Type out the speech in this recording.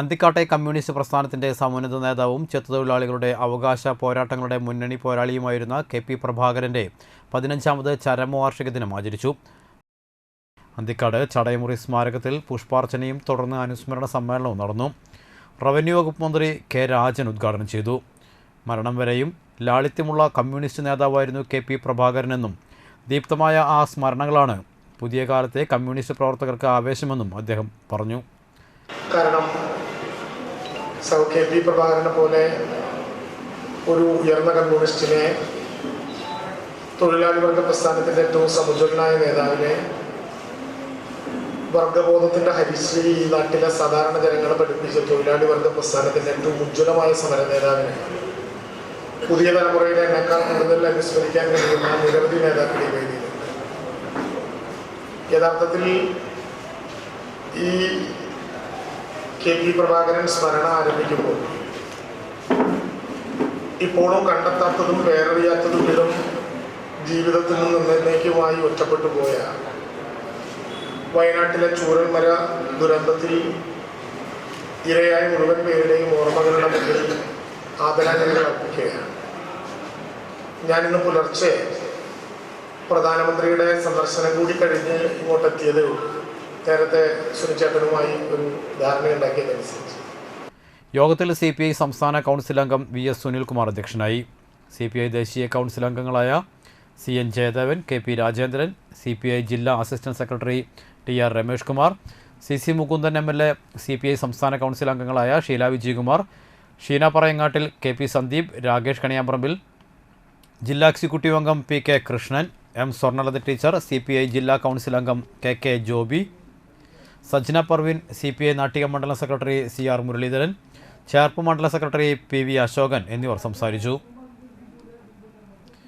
അന്തിക്കാട്ടെ communist പ്രസ്ഥാനത്തിന്റെ സമുന്നത നേതാവും ചെത്തുതൊഴിലാളികളുടെ അവകാശ പോരാട്ടങ്ങളുടെ മുന്നണി പോരാളിയുമായിരുന്ന കെ പി പ്രഭാകരന്റെ പതിനഞ്ചാമത് ചരമവാർഷിക ദിനം ആചരിച്ചു. അന്തിക്കാട് ചടയമുറി സ്മാരകത്തിൽ പുഷ്പാർച്ചനയും തുടർന്ന് അനുസ്മരണ സമ്മേളനവും നടന്നു. റവന്യൂ വകുപ്പ് മന്ത്രി കെ രാജൻ ഉദ്ഘാടനം ചെയ്തു. മരണം വരെയും ലാളിത്യമുള്ള കമ്മ്യൂണിസ്റ്റ് നേതാവായിരുന്നു കെ പി പ്രഭാകരനെന്നും ദീപ്തമായ ആ സ്മരണകളാണ് പുതിയ കാലത്തെ കമ്മ്യൂണിസ്റ്റ് പ്രവർത്തകർക്ക് ആവേശമെന്നും അദ്ദേഹം പറഞ്ഞു. കാരണം സൗ കെ പി പ്രഭാകരനെ പോലെ ഒരു ഉയർന്ന കമ്മ്യൂണിസ്റ്റിനെ തൊഴിലാളി വർഗ പ്രസ്ഥാനത്തിന്റെ ഏറ്റവും സമുജ്വലനായ നേതാവിനെ വർഗബോധത്തിന്റെ ഹരിശ്രീ ഈ നാട്ടിലെ സാധാരണ ജനങ്ങളെ പഠിപ്പിച്ച തൊഴിലാളി വർഗ പ്രസ്ഥാനത്തിന്റെ ഏറ്റവും ഉജ്ജ്വലമായ സമര നേതാവിനെ. പുതിയ തലമുറയിലെ എന്നെക്കാൾ കൂടുതൽ അനുസ്മരിക്കാൻ കഴിയുന്ന നിരവധി നേതാക്കളെ വേദിയിലുണ്ട്. യഥാർത്ഥത്തിൽ ഈ കെ പി പ്രഭാകരൻ സ്മരണ ആരംഭിക്കുമ്പോൾ ഇപ്പോഴും കണ്ടെത്താത്തതും വേററിയാത്തതും വിധം ജീവിതത്തിൽ നിന്ന് എന്നേക്കുമായി ഒറ്റപ്പെട്ടു പോയ വയനാട്ടിലെ ചൂരൽമര ദുരന്തത്തിൽ ഇരയായ മുഴുവൻ പേരുടെയും ഓർമ്മകളുടെ മുന്നിൽ ആദരാഞ്ജലികൾ അർപ്പിക്കുകയാണ്. ഞാനിന്ന് പുലർച്ചെ പ്രധാനമന്ത്രിയുടെ സന്ദർശനം കൂടി കഴിഞ്ഞ് ഇങ്ങോട്ടെത്തിയതേ ഉള്ളൂ. നേരത്തെ സുനിച്ചേട്ടനുമായി ഒരു ധാരണയുണ്ടാക്കിയതനുസരിച്ച് യോഗത്തിൽ സി പി ഐ സംസ്ഥാന കൗൺസിൽ അംഗം വി എസ് സുനിൽകുമാർ അധ്യക്ഷനായി. സി പി ഐ ദേശീയ കൗൺസിൽ അംഗങ്ങളായ C N Jayadevan K P Rajendran C P I ജില്ലാ assistant secretary T R Ramesh Kumar C C Mukundan M L A C P I സംസ്ഥാന council അംഗങ്ങളായ Sheela Vijayakumar Sheena Parayangattil K P Sandeep Rakesh Kaniyamparambil ജില്ലാ executive അംഗം P K Krishnan M Swarnalatha teacher C P I ജില്ലാ council അംഗം K K Joby Sajna Parvin C P I Nattika മണ്ഡലം secretary C R Muraleedharan Cherpu മണ്ഡലം secretary P V Ashokan എന്നിവർ സംസാരിച്ചു.